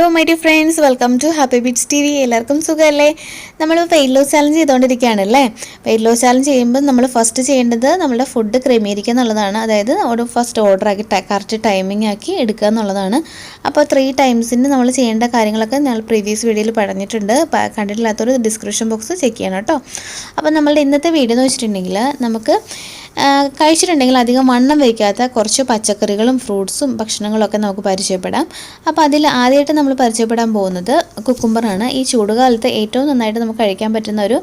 Hello my dear friends welcome to happy bits TV V എല്ലാവർക്കും സുഖമല്ലേ? നമ്മൾ weight loss challenge ചെയ്തുകൊണ്ടിരിക്കുകയാണ് അല്ലേ? വെയിറ്റ് ലോസ് ചാലഞ്ച് ചെയ്യുമ്പോൾ നമ്മൾ ഫസ്റ്റ് ചെയ്യേണ്ടത് നമ്മുടെ ഫുഡ് ക്രമീകരിക്കുക എന്നുള്ളതാണ്. അതായത് ഒരു ഫസ്റ്റ് ഓർഡർ ആക്കി കറക്റ്റ് ടൈമിംഗ് ആക്കി എടുക്കുക എന്നുള്ളതാണ്. അപ്പോൾ ത്രീ ടൈംസിന് നമ്മൾ ചെയ്യേണ്ട കാര്യങ്ങളൊക്കെ ഞങ്ങൾ പ്രീവിയസ് വീഡിയോയിൽ പറഞ്ഞിട്ടുണ്ട്. കണ്ടിട്ടില്ലാത്തൊരു ഡിസ്ക്രിപ്ഷൻ ബോക്സ് ചെക്ക് ചെയ്യണം കേട്ടോ. അപ്പോൾ നമ്മളുടെ ഇന്നത്തെ വീഡിയോ എന്ന് വെച്ചിട്ടുണ്ടെങ്കിൽ നമുക്ക് കഴിച്ചിട്ടുണ്ടെങ്കിൽ അധികം വണ്ണം വയ്ക്കാത്ത കുറച്ച് പച്ചക്കറികളും ഫ്രൂട്ട്സും ഭക്ഷണങ്ങളൊക്കെ നമുക്ക് പരിചയപ്പെടാം. അപ്പോൾ അതിൽ ആദ്യമായിട്ട് നമ്മൾ പരിചയപ്പെടാൻ പോകുന്നത് കുക്കുംബറാണ്. ഈ ചൂടുകാലത്ത് ഏറ്റവും നന്നായിട്ട് നമുക്ക് കഴിക്കാൻ പറ്റുന്ന ഒരു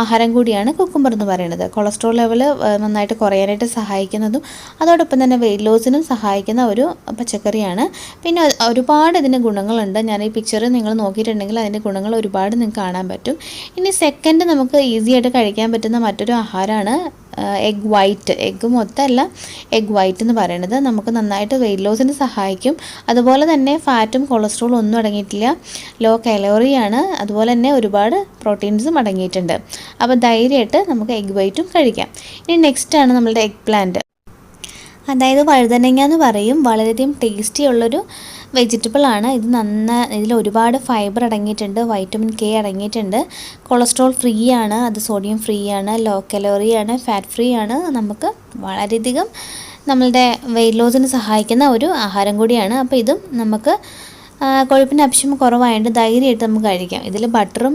ആഹാരം കൂടിയാണ് കുക്കുംബർ എന്ന് പറയുന്നത്. കൊളസ്ട്രോൾ ലെവൽ നന്നായിട്ട് കുറയാനായിട്ട് സഹായിക്കുന്നതും അതോടൊപ്പം തന്നെ വെയിറ്റ് ലോസിനും സഹായിക്കുന്ന ഒരു പച്ചക്കറിയാണ്. പിന്നെ ഒരുപാട് ഇതിന് ഗുണങ്ങളുണ്ട്. ഞാൻ ഈ പിക്ചർ നിങ്ങൾ നോക്കിയിട്ടുണ്ടെങ്കിൽ അതിന്റെ ഗുണങ്ങൾ ഒരുപാട് നിങ്ങൾക്ക് കാണാൻ പറ്റും. ഇനി സെക്കൻഡ് നമുക്ക് ഈസി ആയിട്ട് കഴിക്കാൻ പറ്റുന്ന മറ്റൊരു ആഹാരമാണ് എഗ് വൈറ്റ്. എഗ് മൊത്തമല്ല എഗ് വൈറ്റ് എന്ന് പറയുന്നത് നമുക്ക് നന്നായിട്ട് വെയിറ്റ് ലോസിന് സഹായിക്കും. അതുപോലെ തന്നെ ഫാറ്റും കൊളസ്ട്രോളും ഒന്നും അടങ്ങിയിട്ടില്ല. ലോ കലോറിയാണ് അതുപോലെ തന്നെ ഒരുപാട് പ്രോട്ടീൻസും അടങ്ങിയിട്ടുണ്ട്. അപ്പോൾ ധൈര്യമായിട്ട് നമുക്ക് എഗ് വൈറ്റും കഴിക്കാം. ഇനി നെക്സ്റ്റ് ആണ് നമ്മളുടെ എഗ് പ്ലാന്റ് അതായത് വഴുതനങ്ങ എന്ന് പറയും. വളരെയധികം ടേസ്റ്റി ഉള്ളൊരു വെജിറ്റബിൾ ആണ്. ഇത് നന്ന ഇതിൽ ഒരുപാട് ഫൈബർ അടങ്ങിയിട്ടുണ്ട് വൈറ്റമിൻ കെ അടങ്ങിയിട്ടുണ്ട്. കൊളസ്ട്രോൾ ഫ്രീ ആണ് അത് സോഡിയം ഫ്രീ ആണ് ലോ കലോറി ആണ് ഫാറ്റ് ഫ്രീ ആണ്. നമുക്ക് വളരെയധികം നമ്മളുടെ വെയിറ്റ് ലോസിന് സഹായിക്കുന്ന ഒരു ആഹാരം കൂടിയാണ്. അപ്പോൾ ഇതും നമുക്ക് കൊഴുപ്പിന്റെ അംശം കുറവായതുകൊണ്ട് ധൈര്യമായിട്ട് നമുക്ക് കഴിക്കാം. ഇതിൽ ബട്ടറും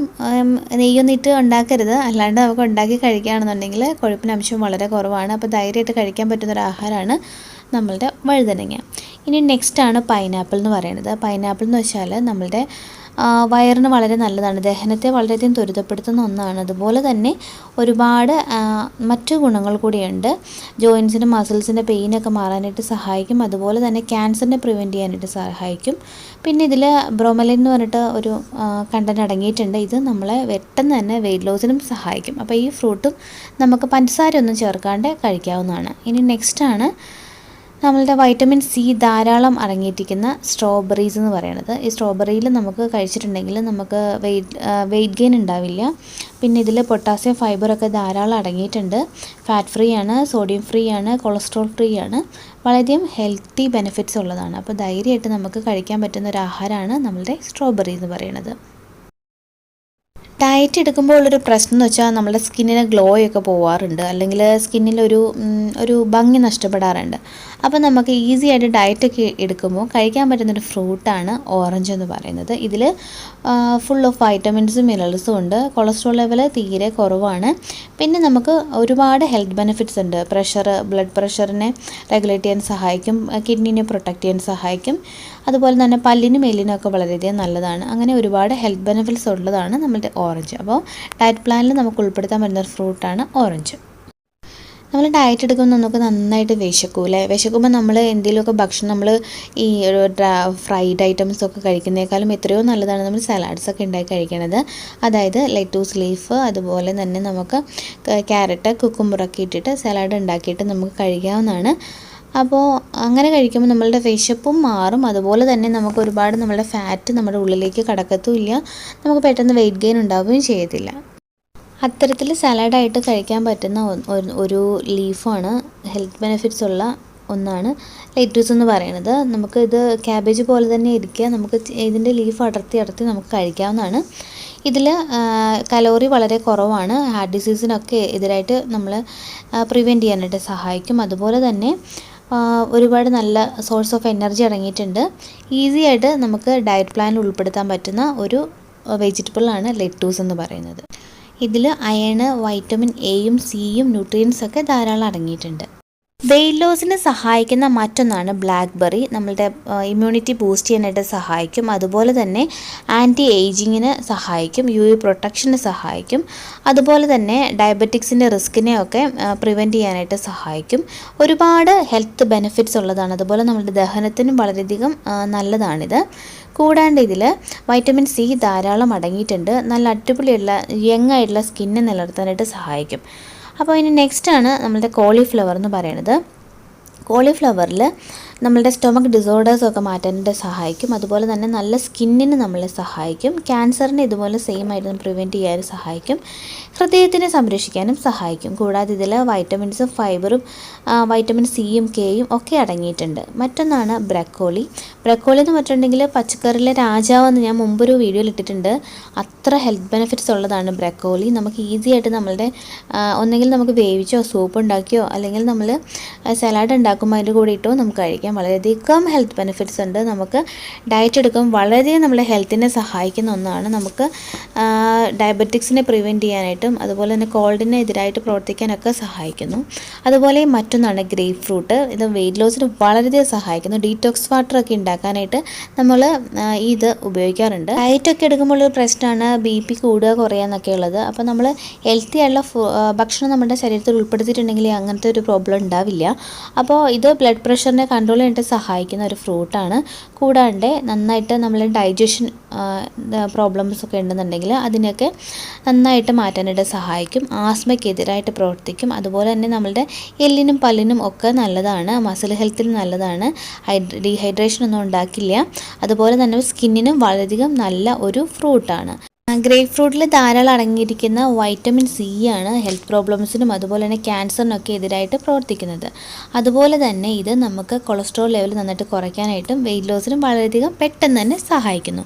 നെയ്യൊന്നും ഇട്ട് ഉണ്ടാക്കരുത്. അല്ലാണ്ട് നമുക്ക് ഉണ്ടാക്കി കഴിക്കുകയാണെന്നുണ്ടെങ്കിൽ കൊഴുപ്പിന്റെ അംശം വളരെ കുറവാണ്. അപ്പോൾ ധൈര്യമായിട്ട് കഴിക്കാൻ പറ്റുന്ന ഒരു ആഹാരമാണ് നമ്മളുടെ വഴുതനങ്ങ. ഇനി നെക്സ്റ്റ് ആണ് പൈനാപ്പിൾ എന്ന് പറയുന്നത്. പൈനാപ്പിൾ എന്ന് വെച്ചാൽ നമ്മളുടെ വയറിന് വളരെ നല്ലതാണ്. ദഹനത്തെ വളരെയധികം ത്വരിതപ്പെടുത്തുന്ന ഒന്നാണ്. അതുപോലെ തന്നെ ഒരുപാട് മറ്റു ഗുണങ്ങൾ കൂടിയുണ്ട്. ജോയിൻസിന്റെ മസിൽസിന്റെ പെയിനൊക്കെ മാറാനായിട്ട് സഹായിക്കും. അതുപോലെ തന്നെ ക്യാൻസറിനെ പ്രിവെന്റ് ചെയ്യാനായിട്ട് സഹായിക്കും. പിന്നെ ഇതിൽ ബ്രോമലിൻ എന്ന് പറഞ്ഞിട്ട് ഒരു കണ്ടന്റ് അടങ്ങിയിട്ടുണ്ട്. ഇത് നമ്മളെ പെട്ടെന്ന് തന്നെ വെയിറ്റ് ലോസിനും സഹായിക്കും. അപ്പോൾ ഈ ഫ്രൂട്ടും നമുക്ക് പഞ്ചസാര ഒന്നും ചേർക്കാണ്ട് കഴിക്കാവുന്നതാണ്. ഇനി നെക്സ്റ്റ് ആണ് നമ്മളുടെ വൈറ്റമിൻ സി ധാരാളം അടങ്ങിയിട്ടിരിക്കുന്ന സ്ട്രോബെറീസ് എന്ന് പറയുന്നത്. ഈ സ്ട്രോബെറിയിൽ നമുക്ക് കഴിച്ചിട്ടുണ്ടെങ്കിൽ നമുക്ക് വെയിറ്റ് വെയിറ്റ് ഗെയിൻ ഉണ്ടാവില്ല. പിന്നെ ഇതിൽ പൊട്ടാസ്യം ഫൈബറൊക്കെ ധാരാളം അടങ്ങിയിട്ടുണ്ട്. ഫാറ്റ് ഫ്രീ ആണ് സോഡിയം ഫ്രീ ആണ് കൊളസ്ട്രോൾ ഫ്രീ ആണ്. വളരെയധികം ഹെൽത്തി ബെനിഫിറ്റ്സ് ഉള്ളതാണ്. അപ്പോൾ ധൈര്യമായിട്ട് നമുക്ക് കഴിക്കാൻ പറ്റുന്ന ഒരു ആഹാരമാണ് നമ്മളുടെ സ്ട്രോബെറി എന്ന് പറയുന്നത്. ഡയറ്റ് എടുക്കുമ്പോൾ ഉള്ളൊരു പ്രശ്നം എന്ന് വെച്ചാൽ നമ്മുടെ സ്കിന്നിന് ഗ്ലോ ഒക്കെ പോവാറുണ്ട്. അല്ലെങ്കിൽ സ്കിന്നിലൊരു ഒരു ഭംഗി നഷ്ടപ്പെടാറുണ്ട്. അപ്പോൾ നമുക്ക് ഈസി ആയിട്ട് ഡയറ്റ് ഒക്കെ എടുക്കുമ്പോൾ കഴിക്കാൻ പറ്റുന്നൊരു ഫ്രൂട്ടാണ് ഓറഞ്ച് എന്ന് പറയുന്നത്. ഇതിൽ ഫുൾ ഓഫ് വൈറ്റമിൻസും മിനറൽസും ഉണ്ട്. കൊളസ്ട്രോൾ ലെവൽ തീരെ കുറവാണ്. പിന്നെ നമുക്ക് ഒരുപാട് ഹെൽത്ത് ബെനിഫിറ്റ്സ് ഉണ്ട്. പ്രഷർ ബ്ലഡ് പ്രഷറിനെ റെഗുലേറ്റ് ചെയ്യാൻ സഹായിക്കും. കിഡ്നിനെ പ്രൊട്ടക്റ്റ് ചെയ്യാൻ സഹായിക്കും. അതുപോലെ തന്നെ പല്ലിനും എല്ലിനും ഒക്കെ വളരെയധികം നല്ലതാണ്. അങ്ങനെ ഒരുപാട് ഹെൽത്ത് ബെനിഫിറ്റ്സ് ഉള്ളതാണ് നമ്മുടെ ഓറഞ്ച് അപ്പോൾ ഡയറ്റ് പ്ലാനിൽ നമുക്ക് ഉൾപ്പെടുത്താൻ പറ്റുന്ന ഒരു ഫ്രൂട്ടാണ് ഓറഞ്ച്. നമ്മൾ ഡയറ്റ് എടുക്കുമ്പോൾ നമുക്ക് നന്നായിട്ട് വിശക്കും അല്ലേ? വിശക്കുമ്പോൾ നമ്മൾ എന്തെങ്കിലുമൊക്കെ ഭക്ഷണം നമ്മൾ ഈ ഫ്രൈഡ് ഐറ്റംസ് ഒക്കെ കഴിക്കുന്നേക്കാളും എത്രയോ നല്ലതാണ് നമ്മൾ സലാഡ്സ് ഒക്കെ ഉണ്ടാക്കി കഴിക്കണത്. അതായത് ലെറ്റൂസ് ലീഫ് അതുപോലെ തന്നെ നമുക്ക് ക്യാരറ്റ് കുക്കുമ്പറൊക്കെ ഇട്ടിട്ട് സലാഡ് ഉണ്ടാക്കിയിട്ട് നമുക്ക് കഴിക്കാവുന്നതാണ്. അപ്പോൾ അങ്ങനെ കഴിക്കുമ്പോൾ നമ്മളുടെ വിശപ്പും മാറും. അതുപോലെ തന്നെ നമുക്ക് ഒരുപാട് നമ്മുടെ ഫാറ്റ് നമ്മുടെ ഉള്ളിലേക്ക് കടക്കത്തുമില്ല. നമുക്ക് പെട്ടെന്ന് വെയിറ്റ് ഗെയിൻ ഉണ്ടാവുകയും ചെയ്യത്തില്ല. അത്തരത്തിൽ സലാഡായിട്ട് കഴിക്കാൻ പറ്റുന്ന ഒരു- ലീഫാണ് ഹെൽത്ത് ബെനിഫിറ്റ്സ് ഉള്ള ഒന്നാണ് ലെറ്റ്യൂസ് എന്ന് പറയുന്നത്. നമുക്ക് ഇത് ക്യാബേജ് പോലെ തന്നെ ഇരിക്കുക. നമുക്ക് ഇതിന്റെ ലീഫ് അടർത്തി അടർത്തി നമുക്ക് കഴിക്കാവുന്നതാണ്. ഇതിൽ കലോറി വളരെ കുറവാണ്. ഹാർട്ട് ഡിസീസിനൊക്കെ എതിരായിട്ട് നമ്മൾ പ്രിവെന്റ് ചെയ്യാനായിട്ട് സഹായിക്കും. അതുപോലെ തന്നെ ഒരുപാട് നല്ല സോഴ്സ് ഓഫ് എനർജി അടങ്ങിയിട്ടുണ്ട്. ഈസി ആയിട്ട് നമുക്ക് ഡയറ്റ് പ്ലാനിൽ ഉൾപ്പെടുത്താൻ പറ്റുന്ന ഒരു വെജിറ്റബിളാണ് ലെറ്റൂസ് എന്ന് പറയുന്നത്. ഇതിൽ അയണ് വൈറ്റമിൻ എയും സിയും ന്യൂട്രിയൻസ് ഒക്കെ ധാരാളം അടങ്ങിയിട്ടുണ്ട്. വെയിറ്റ് ലോസിന് സഹായിക്കുന്ന മറ്റൊന്നാണ് ബ്ലാക്ക്ബെറി നമ്മളുടെ ഇമ്മ്യൂണിറ്റി ബൂസ്റ്റ് ചെയ്യാനായിട്ട് സഹായിക്കും. അതുപോലെ തന്നെ ആന്റി ഏജിങ്ങിന് സഹായിക്കും. യു വി പ്രൊട്ടക്ഷന് സഹായിക്കും. അതുപോലെ തന്നെ ഡയബറ്റിക്സിന്റെ റിസ്കിനെ ഒക്കെ പ്രിവെന്റ് ചെയ്യാനായിട്ട് സഹായിക്കും. ഒരുപാട് ഹെൽത്ത് ബെനിഫിറ്റ്സ് ഉള്ളതാണ്. അതുപോലെ നമ്മുടെ ദഹനത്തിനും വളരെയധികം നല്ലതാണിത്. കൂടാണ്ട് ഇതിൽ വൈറ്റമിൻ സി ധാരാളം അടങ്ങിയിട്ടുണ്ട്. നല്ല അടിപൊളിയുള്ള യങ് ആയിട്ടുള്ള സ്കിന്നെ നിലനിർത്താനായിട്ട് സഹായിക്കും. അപ്പോൾ ഇനി നെക്സ്റ്റ് ആണ് നമ്മുടെ കോളിഫ്ലവർ എന്ന് പറയുന്നത്. കോളിഫ്ലവറിൽ നമ്മളുടെ സ്റ്റൊമക്ക് ഡിസോർഡേഴ്സ് ഒക്കെ മാറ്റാനായിട്ട് സഹായിക്കും. അതുപോലെ തന്നെ നല്ല സ്കിന്നിന് നമ്മളെ സഹായിക്കും. ക്യാൻസറിനെ ഇതുപോലെ സെയിം ആയിട്ട് പ്രിവെന്റ് ചെയ്യാനും സഹായിക്കും. ഹൃദയത്തിനെ സംരക്ഷിക്കാനും സഹായിക്കും. കൂടാതെ ഇതിൽ വൈറ്റമിൻസും ഫൈബറും വൈറ്റമിൻ സിയും കെയും ഒക്കെ അടങ്ങിയിട്ടുണ്ട്. മറ്റൊന്നാണ് ബ്രക്കോളി. ബ്രക്കോളി എന്ന് പറഞ്ഞിട്ടുണ്ടെങ്കിൽ പച്ചക്കറിയിലെ രാജാവെന്ന് ഞാൻ മുമ്പൊരു വീഡിയോയിൽ ഇട്ടിട്ടുണ്ട്. അത്ര ഹെൽത്ത് ബെനിഫിറ്റ്സ് ഉള്ളതാണ് ബ്രക്കോളി. നമുക്ക് ഈസി ആയിട്ട് നമ്മളുടെ ഒന്നെങ്കിൽ നമുക്ക് വേവിച്ചോ സൂപ്പ് ഉണ്ടാക്കിയോ അല്ലെങ്കിൽ നമ്മൾ സലാഡ് ഉണ്ടാക്കുമ്പോൾ അതിന്റെ കൂടെ ഇട്ടോ നമുക്ക് കഴിക്കാം. വളരെയധികം ഹെൽത്ത് ബെനിഫിറ്റ്സ് ഉണ്ട്. നമുക്ക് ഡയറ്റ് എടുക്കുമ്പോൾ വളരെ നമ്മളെ ഹെൽത്തിനെ സഹായിക്കുന്ന ഒന്നാണ്. നമുക്ക് ഡയബറ്റിക്സിനെ പ്രിവെന്റ് ചെയ്യാനായിട്ടും അതുപോലെ തന്നെ കോൾഡിനെ എതിരായിട്ട് പ്രവർത്തിക്കാനൊക്കെ സഹായിക്കുന്നു. അതുപോലെ മറ്റൊന്നാണ് ഗ്രേപ്പ് ഫ്രൂട്ട് ഇത് വെയിറ്റ് ലോസിന് വളരെയധികം സഹായിക്കുന്നു. ഡീറ്റോക്സ് വാട്ടർ ഒക്കെ ഉണ്ടാക്കാനായിട്ട് നമ്മൾ ഇത് ഉപയോഗിക്കാറുണ്ട്. ഡയറ്റൊക്കെ എടുക്കുമ്പോൾ ഒരു പ്രശ്നമാണ് ബി പി കൂടുക കുറയുക എന്നൊക്കെ ഉള്ളത്. അപ്പോൾ നമ്മൾ ഹെൽത്തി ആയുള്ള ഭക്ഷണം നമ്മുടെ ശരീരത്തിൽ ഉൾപ്പെടുത്തിയിട്ടുണ്ടെങ്കിൽ അങ്ങനത്തെ ഒരു പ്രോബ്ലം ഉണ്ടാവില്ല. അപ്പോൾ ഇത് ബ്ലഡ് പ്രഷറിനെ കൺട്രോൾ ചെയ്യാനായിട്ട് സഹായിക്കുന്ന ഒരു ഫ്രൂട്ടാണ്. കൂടാണ്ട് നന്നായിട്ട് നമ്മൾ ഡൈജഷൻ പ്രോബ്ലംസ് ഒക്കെ ഉണ്ടെന്നുണ്ടെങ്കിൽ അതിനൊക്കെ നന്നായിട്ട് മാറ്റാനായിട്ട് സഹായിക്കും. ആസ്മയ്ക്കെതിരായിട്ട് പ്രവർത്തിക്കും. അതുപോലെ തന്നെ നമ്മളുടെ എല്ലിനും പല്ലിനും ഒക്കെ നല്ലതാണ്. മസിൽ ഹെൽത്തിന് നല്ലതാണ്. ഡീഹൈഡ്രേഷൻ ഒന്നും ഉണ്ടാക്കില്ല. അതുപോലെ തന്നെ സ്കിന്നിനും വളരെയധികം നല്ല ഒരു ഫ്രൂട്ടാണ് ഗ്രേപ്പ് ഫ്രൂട്ടിൽ ധാരാളം അടങ്ങിയിരിക്കുന്ന വൈറ്റമിൻ സി ആണ് ഹെൽത്ത് പ്രോബ്ലംസിനും അതുപോലെ തന്നെ ക്യാൻസറിനൊക്കെ എതിരായിട്ട് പ്രവർത്തിക്കുന്നത്. അതുപോലെ തന്നെ ഇത് നമുക്ക് കൊളസ്ട്രോൾ ലെവൽ നന്നായിട്ട് കുറയ്ക്കാനായിട്ടും വെയിറ്റ് ലോസിനും വളരെയധികം പെട്ടെന്ന് തന്നെ സഹായിക്കുന്നു.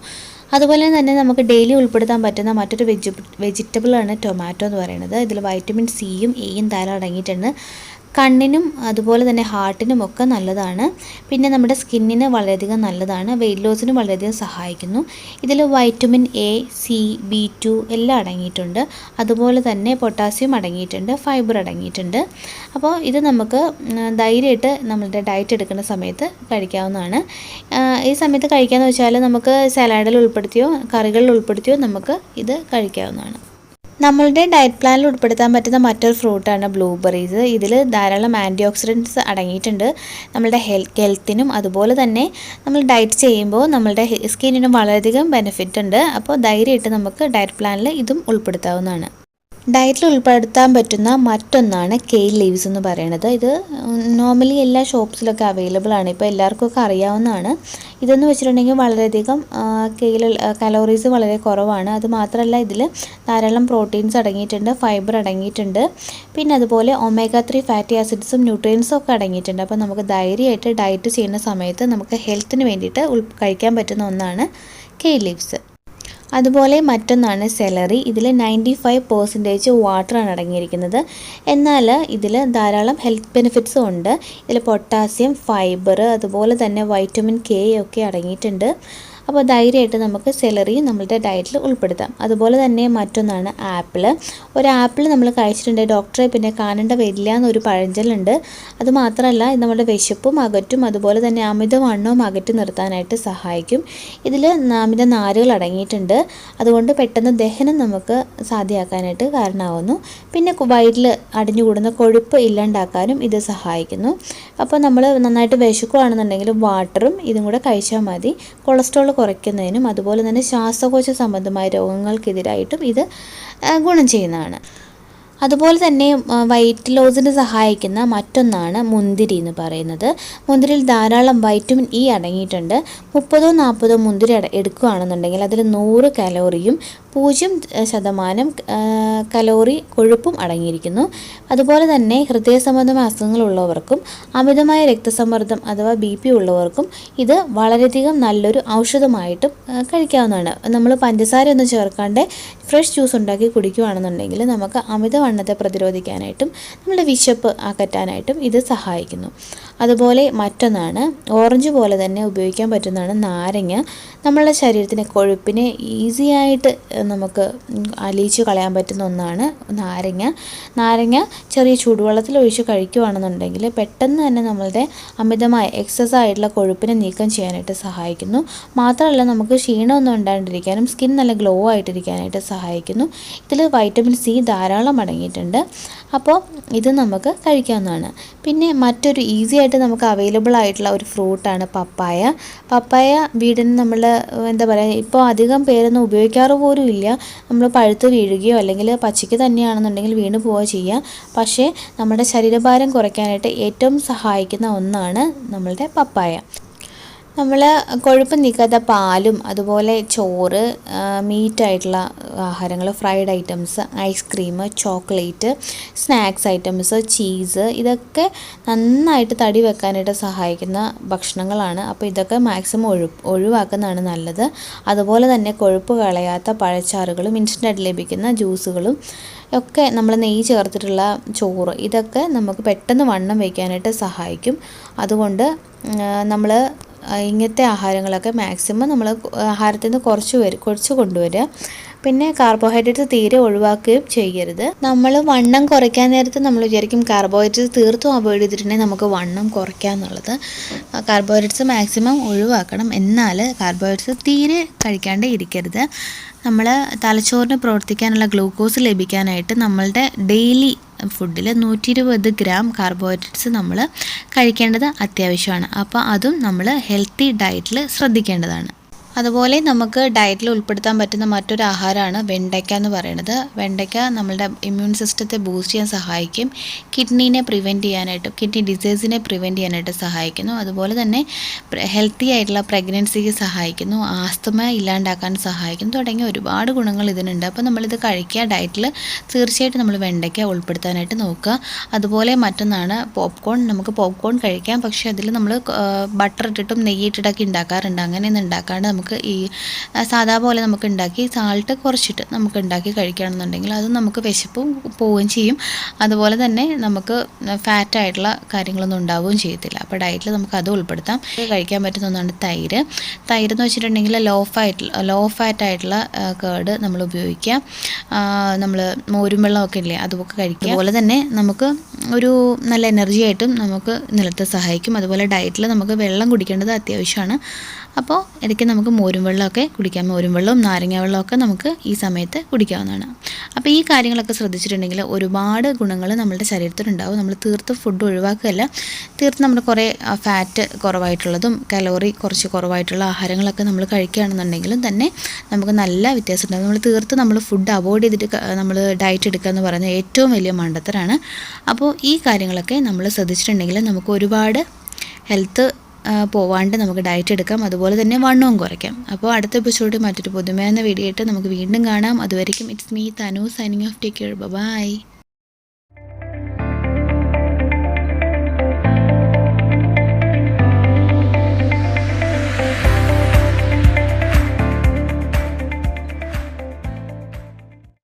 അതുപോലെ തന്നെ നമുക്ക് ഡെയിലി ഉൾപ്പെടുത്താൻ പറ്റുന്ന മറ്റൊരു വെജി വെജിറ്റബിളാണ് ടൊമാറ്റോ എന്ന് പറയുന്നത്. ഇതിൽ വൈറ്റമിൻ സിയും എയും ധാരാളം അടങ്ങിയിട്ടുണ്ട്. കണ്ണിനും അതുപോലെ തന്നെ ഹാർട്ടിനും ഒക്കെ നല്ലതാണ്. പിന്നെ നമ്മുടെ സ്കിന്നിന് വളരെയധികം നല്ലതാണ്. വെയിറ്റ് ലോസിന് വളരെയധികം സഹായിക്കുന്നു. ഇതിൽ vitamin A C B two എല്ലാം അടങ്ങിയിട്ടുണ്ട്. അതുപോലെ തന്നെ പൊട്ടാസ്യം അടങ്ങിയിട്ടുണ്ട്. ഫൈബർ അടങ്ങിയിട്ടുണ്ട്. അപ്പോൾ ഇത് നമുക്ക് ധൈര്യമായിട്ട് നമ്മളുടെ ഡയറ്റ് എടുക്കുന്ന സമയത്ത് കഴിക്കാവുന്നതാണ്. ഈ സമയത്ത് കഴിക്കാമെന്ന് വെച്ചാൽ നമുക്ക് സലാഡിൽ ഉൾപ്പെടുത്തിയോ കറികളിൽ ഉൾപ്പെടുത്തിയോ നമുക്ക് ഇത് കഴിക്കാവുന്നതാണ്. നമ്മളുടെ ഡയറ്റ് പ്ലാനിൽ ഉൾപ്പെടുത്താൻ പറ്റുന്ന മറ്റൊരു ഫ്രൂട്ടാണ് ബ്ലൂബെറീസ് ഇതിൽ ധാരാളം ആന്റി ഓക്സിഡന്റ്സ് അടങ്ങിയിട്ടുണ്ട്. നമ്മളുടെ ഹെൽത്ത് ഹെൽത്തിനും അതുപോലെ തന്നെ നമ്മൾ ഡയറ്റ് ചെയ്യുമ്പോൾ നമ്മളുടെ സ്കിന്നിനും വളരെയധികം ബെനിഫിറ്റ് ഉണ്ട്. അപ്പോൾ ധൈര്യമായിട്ട് നമുക്ക് ഡയറ്റ് പ്ലാനിൽ ഇതും ഉൾപ്പെടുത്താവുന്നതാണ്. ഡയറ്റിൽ ഉൾപ്പെടുത്താൻ പറ്റുന്ന മറ്റൊന്നാണ് കെയിൽ ലീവ്സ് എന്ന് പറയുന്നത്. ഇത് നോർമലി എല്ലാ ഷോപ്സിലൊക്കെ അവൈലബിൾ ആണ്. ഇപ്പോൾ എല്ലാവർക്കും അറിയാവുന്നതാണ്. ഇതെന്ന് വെച്ചിട്ടുണ്ടെങ്കിൽ വളരെയധികം കെയിൽ കലോറീസ് വളരെ കുറവാണ്. അത് മാത്രമല്ല ഇതിൽ ധാരാളം പ്രോട്ടീൻസ് അടങ്ങിയിട്ടുണ്ട് ഫൈബർ അടങ്ങിയിട്ടുണ്ട്. പിന്നെ അതുപോലെ ഒമേഗ ത്രീ ഫാറ്റി ആസിഡ്സും ന്യൂട്രിയൻസും ഒക്കെ അടങ്ങിയിട്ടുണ്ട്. അപ്പോൾ നമുക്ക് ധൈര്യമായിട്ട് ഡയറ്റ് ചെയ്യുന്ന സമയത്ത് നമുക്ക് ഹെൽത്തിന് വേണ്ടിയിട്ട് കഴിക്കാൻ പറ്റുന്ന ഒന്നാണ് കെയിൽ ലീവ്സ് അതുപോലെ മറ്റൊന്നാണ് സെലറി ഇതിൽ നയന്റി ഫൈവ് പെർസെന്റേജ് വാട്ടറാണ് അടങ്ങിയിരിക്കുന്നത്. എന്നാൽ ഇതിൽ ധാരാളം ഹെൽത്ത് ബെനിഫിറ്റ്സും ഉണ്ട്. ഇതിൽ പൊട്ടാസ്യം ഫൈബർ അതുപോലെ തന്നെ വൈറ്റമിൻ കെ ഒക്കെ അടങ്ങിയിട്ടുണ്ട്. അപ്പോൾ ധൈര്യമായിട്ട് നമുക്ക് സെലറി നമ്മളുടെ ഡയറ്റിൽ ഉൾപ്പെടുത്താം. അതുപോലെ തന്നെ മറ്റൊന്നാണ് ആപ്പിൾ ഒരു ആപ്പിൾ നമ്മൾ കഴിച്ചിട്ടുണ്ടെങ്കിൽ ഡോക്ടറെ പിന്നെ കാണേണ്ട വരില്ല എന്നൊരു പഴഞ്ചലുണ്ട് അത് മാത്രമല്ല നമ്മുടെ വിശപ്പും അകറ്റും അതുപോലെ തന്നെ അമിതവണ്ണവും അകറ്റി നിർത്താനായിട്ട് സഹായിക്കും. ഇതിൽ അമിത നാരുകൾ അടങ്ങിയിട്ടുണ്ട്. അതുകൊണ്ട് പെട്ടെന്ന് ദഹനം നമുക്ക് സാധ്യമാക്കാനായിട്ട് കാരണമാവുന്നു. പിന്നെ വയറ്റിൽ അടിഞ്ഞുകൂടുന്ന കൊഴുപ്പ് ഇല്ലാണ്ടാക്കാനും ഇത് സഹായിക്കുന്നു. അപ്പോൾ നമ്മൾ നന്നായിട്ട് വിശക്കുകയാണെന്നുണ്ടെങ്കിൽ വാട്ടറും ഇതും കൂടെ കഴിച്ചാൽ മതി. കൊളസ്ട്രോൾ കുറയ്ക്കുന്നതിനും അതുപോലെ തന്നെ ശ്വാസകോശ സംബന്ധമായ രോഗങ്ങൾക്കെതിരായിട്ടും ഇത് ഗുണം ചെയ്യുന്നതാണ്. അതുപോലെ തന്നെ വൈറ്റ് ലോസിന് സഹായിക്കുന്ന മറ്റൊന്നാണ് മുന്തിരി എന്ന് പറയുന്നത്. മുന്തിരിയിൽ ധാരാളം വൈറ്റമിൻ ഇ അടങ്ങിയിട്ടുണ്ട്. മുപ്പതോ നാൽപ്പതോ മുന്തിരി എടുക്കുകയാണെന്നുണ്ടെങ്കിൽ അതിൽ നൂറ് കലോറിയും പൂജ്യം ശതമാനം കലോറി കൊഴുപ്പും അടങ്ങിയിരിക്കുന്നു. അതുപോലെ തന്നെ ഹൃദയ സംബന്ധമായ അസുഖങ്ങളുള്ളവർക്കും അമിതമായ രക്തസമ്മർദ്ദം അഥവാ ബി പി ഉള്ളവർക്കും ഇത് വളരെയധികം നല്ലൊരു ഔഷധമായിട്ടും കഴിക്കാവുന്നതാണ്. നമ്മൾ പഞ്ചസാര ഒന്നും ചേർക്കാണ്ട് ഫ്രഷ് ജ്യൂസ് ഉണ്ടാക്കി കുടിക്കുകയാണെന്നുണ്ടെങ്കിൽ നമുക്ക് അമിതവണ്ണത്തെ പ്രതിരോധിക്കാനായിട്ടും നമ്മുടെ വിശപ്പ് അകറ്റാനായിട്ടും ഇത് സഹായിക്കുന്നു. അതുപോലെ മറ്റൊന്നാണ് ഓറഞ്ച് പോലെ തന്നെ ഉപയോഗിക്കാൻ പറ്റുന്നതാണ് നാരങ്ങ. നമ്മളുടെ ശരീരത്തിലെ കൊഴുപ്പിനെ ഈസി ആയിട്ട് നമുക്ക് അലിയിച്ച് കളയാൻ പറ്റുന്ന ഒന്നാണ് നാരങ്ങ. നാരങ്ങ ചെറിയ ചൂടുവെള്ളത്തിൽ ഒഴിച്ച് കഴിക്കുകയാണെന്നുണ്ടെങ്കിൽ പെട്ടെന്ന് തന്നെ നമ്മളുടെ അമിതമായ എക്സസ് ആയിട്ടുള്ള കൊഴുപ്പിനെ നീക്കം ചെയ്യാനായിട്ട് സഹായിക്കുന്നു. മാത്രമല്ല നമുക്ക് ക്ഷീണമൊന്നും ഉണ്ടാണ്ടിരിക്കാനും സ്കിൻ നല്ല ഗ്ലോ ആയിട്ടിരിക്കാനായിട്ട് സഹായിക്കുന്നു. ഇതിൽ വൈറ്റമിൻ സി ധാരാളം അടങ്ങിയിട്ടുണ്ട്. അപ്പോൾ ഇത് നമുക്ക് കഴിക്കാവുന്നതാണ്. പിന്നെ മറ്റൊരു ഈസി ആയിട്ട് നമുക്ക് അവൈലബിൾ ആയിട്ടുള്ള ഒരു ഫ്രൂട്ടാണ് പപ്പായ. പപ്പായ വീടിന് നമ്മൾ എന്താ പറയുക ഇപ്പോൾ അധികം പേരൊന്നും ഉപയോഗിക്കാറ് പോലും ഇല്ല. നമ്മൾ പഴുത്ത് വീഴുകയോ അല്ലെങ്കിൽ പച്ചയ്ക്ക് തന്നെയാണെന്നുണ്ടെങ്കിൽ വീണ് പോവുകയോ ചെയ്യുക പക്ഷേ നമ്മുടെ ശരീരഭാരം കുറയ്ക്കാനായിട്ട് ഏറ്റവും സഹായിക്കുന്ന ഒന്നാണ് നമ്മളുടെ പപ്പായ. നമ്മൾ കൊഴുപ്പ് നീക്കാത്ത പാലും അതുപോലെ ചോറ് മീറ്റായിട്ടുള്ള ആഹാരങ്ങൾ fried items ice cream chocolate snacks items cheese ഇതൊക്കെ നന്നായിട്ട് തടി വെക്കാനായിട്ട് സഹായിക്കുന്ന ഭക്ഷണങ്ങളാണ്. അപ്പോൾ ഇതൊക്കെ മാക്സിമം ഒഴി ഒഴിവാക്കുന്നതാണ് നല്ലത്. അതുപോലെ തന്നെ കൊഴുപ്പ് കളയാത്ത പഴച്ചാറുകളും ഇൻസ്റ്റന്റായിട്ട് ലഭിക്കുന്ന ജ്യൂസുകളും ഒക്കെ നമ്മൾ നെയ്യ് ചേർത്തിട്ടുള്ള ചോറ് ഇതൊക്കെ നമുക്ക് പെട്ടെന്ന് വണ്ണം വയ്ക്കാനായിട്ട് സഹായിക്കും. അതുകൊണ്ട് നമ്മൾ ഇങ്ങനത്തെ ആഹാരങ്ങളൊക്കെ മാക്സിമം നമ്മൾ ആഹാരത്തിൽ നിന്ന് കുറച്ച് വരും കുറച്ച് കൊണ്ടുവരിക. പിന്നെ കാർബോഹൈഡ്രേറ്റ്സ് തീരെ ഒഴിവാക്കുകയും ചെയ്യരുത്. നമ്മൾ വണ്ണം കുറയ്ക്കാൻ നേരത്ത് നമ്മൾ വിചാരിക്കും കാർബോഹൈഡ്രേറ്റ്സ് തീർത്തും അവോയ്ഡ് ചെയ്തിട്ടുണ്ടെങ്കിൽ നമുക്ക് വണ്ണം കുറയ്ക്കുക എന്നുള്ളത് കാർബോഹൈഡ്രേറ്റ്സ് മാക്സിമം ഒഴിവാക്കണം. എന്നാൽ കാർബോഹൈഡ്രേറ്റ്സ് തീരെ കഴിക്കാണ്ട് ഇരിക്കരുത്. നമ്മൾ തലച്ചോറിന് പ്രവർത്തിക്കാനുള്ള ഗ്ലൂക്കോസ് ലഭിക്കാനായിട്ട് നമ്മളുടെ ഡെയിലി ഫുഡിൽ നൂറ്റി ഇരുപത് ഗ്രാം കാർബോഹൈഡ്രേറ്റ്സ് നമ്മൾ കഴിക്കേണ്ടത് അത്യാവശ്യമാണ്. അപ്പോൾ അതും നമ്മൾ ഹെൽത്തി ഡയറ്റിൽ ശ്രദ്ധിക്കേണ്ടതാണ്. അതുപോലെ നമുക്ക് ഡയറ്റിൽ ഉൾപ്പെടുത്താൻ പറ്റുന്ന മറ്റൊരു ആഹാരമാണ് വെണ്ടയ്ക്ക എന്ന് പറയുന്നത്. വെണ്ടയ്ക്ക നമ്മളുടെ ഇമ്മ്യൂൺ സിസ്റ്റത്തെ ബൂസ്റ്റ് ചെയ്യാൻ സഹായിക്കും. കിഡ്നീനെ പ്രിവെന്റ് ചെയ്യാനായിട്ട് കിഡ്നി ഡിസീസിനെ പ്രിവെന്റ് ചെയ്യാനായിട്ട് സഹായിക്കുന്നു. അതുപോലെ തന്നെ ഹെൽത്തി ആയിട്ടുള്ള പ്രഗ്നൻസിക്ക് സഹായിക്കുന്നു. ആസ്തമ ഇല്ലാണ്ടാക്കാൻ സഹായിക്കുന്നു. തുടങ്ങിയ ഒരുപാട് ഗുണങ്ങൾ ഇതിനുണ്ട്. അപ്പോൾ നമ്മളിത് കഴിക്കുക ഡയറ്റിൽ തീർച്ചയായിട്ടും നമ്മൾ വെണ്ടയ്ക്ക ഉൾപ്പെടുത്താനായിട്ട് നോക്കുക. അതുപോലെ മറ്റൊന്നാണ് പോപ്കോൺ നമുക്ക് പോപ്കോൺ കഴിക്കാം. പക്ഷേ അതിൽ നമ്മൾ ബട്ടർ ഇട്ടിട്ടും നെയ്യിട്ടിട്ടൊക്കെ ഉണ്ടാക്കാറുണ്ട്. അങ്ങനെയൊന്നും ഉണ്ടാക്കാണ്ട് നമുക്ക് നമുക്ക് ഈ സാധാ പോലെ നമുക്ക് ഉണ്ടാക്കി സാൾട്ട് കുറച്ചിട്ട് നമുക്ക് ഉണ്ടാക്കി കഴിക്കുകയാണെന്നുണ്ടെങ്കിൽ അത് നമുക്ക് വിശപ്പും പോവുകയും ചെയ്യും. അതുപോലെ തന്നെ നമുക്ക് ഫാറ്റായിട്ടുള്ള കാര്യങ്ങളൊന്നും ഉണ്ടാവുകയും ചെയ്യത്തില്ല. അപ്പോൾ ഡയറ്റിൽ നമുക്ക് അത് ഉൾപ്പെടുത്താം. കഴിക്കാൻ പറ്റുന്ന ഒന്നാണ് തൈര്. തൈര് എന്ന് വെച്ചിട്ടുണ്ടെങ്കിൽ ലോ ഫാറ്റ് ലോ ഫാറ്റ് ആയിട്ടുള്ള കേട് നമ്മൾ ഉപയോഗിക്കാം നമ്മൾ മോരും വെള്ളമൊക്കെ ഇല്ലേ അതുമൊക്കെ കഴിക്കുക. അതുപോലെ തന്നെ നമുക്ക് ഒരു നല്ല എനർജി ആയിട്ടും നമുക്ക് നിലത്ത് സഹായിക്കും. അതുപോലെ ഡയറ്റിൽ നമുക്ക് വെള്ളം കുടിക്കേണ്ടത് അത്യാവശ്യമാണ്. അപ്പോൾ ഇടയ്ക്ക് നമുക്ക് മോരും വെള്ളമൊക്കെ കുടിക്കാം. മോരും വെള്ളവും നാരങ്ങ വെള്ളമൊക്കെ നമുക്ക് ഈ സമയത്ത് കുടിക്കാവുന്നതാണ്. അപ്പോൾ ഈ കാര്യങ്ങളൊക്കെ ശ്രദ്ധിച്ചിട്ടുണ്ടെങ്കിൽ ഒരുപാട് ഗുണങ്ങൾ നമ്മുടെ ശരീരത്തിലുണ്ടാവും നമ്മൾ തീർത്തും ഫുഡ് ഒഴിവാക്കുകയല്ല. തീർത്ത് നമ്മൾ കുറേ ഫാറ്റ് കുറവായിട്ടുള്ളതും കലോറി കുറച്ച് കുറവായിട്ടുള്ള ആഹാരങ്ങളൊക്കെ നമ്മൾ കഴിക്കുകയാണെന്നുണ്ടെങ്കിലും തന്നെ നമുക്ക് നല്ല വ്യത്യാസം ഉണ്ടാകും നമ്മൾ തീർത്ത് നമ്മൾ ഫുഡ് അവോയ്ഡ് ചെയ്തിട്ട് നമ്മൾ ഡയറ്റ് എടുക്കുക എന്ന് പറയുന്നത് ഏറ്റവും വലിയ മണ്ടത്തരാണ്. അപ്പോൾ ഈ കാര്യങ്ങളൊക്കെ നമ്മൾ ശ്രദ്ധിച്ചിട്ടുണ്ടെങ്കിൽ നമുക്ക് ഒരുപാട് ഹെൽത്ത് പോവാണ്ട് നമുക്ക് ഡയറ്റ് എടുക്കാം. അതുപോലെ തന്നെ വണ്ണവും കുറയ്ക്കാം. അപ്പോൾ അടുത്ത എപ്പിസോഡ് മറ്റൊരു പുതുമയെന്ന വീഡിയോ ആയിട്ട് നമുക്ക് വീണ്ടും കാണാം. അതുവരെയും it's me Tanu signing off take care bye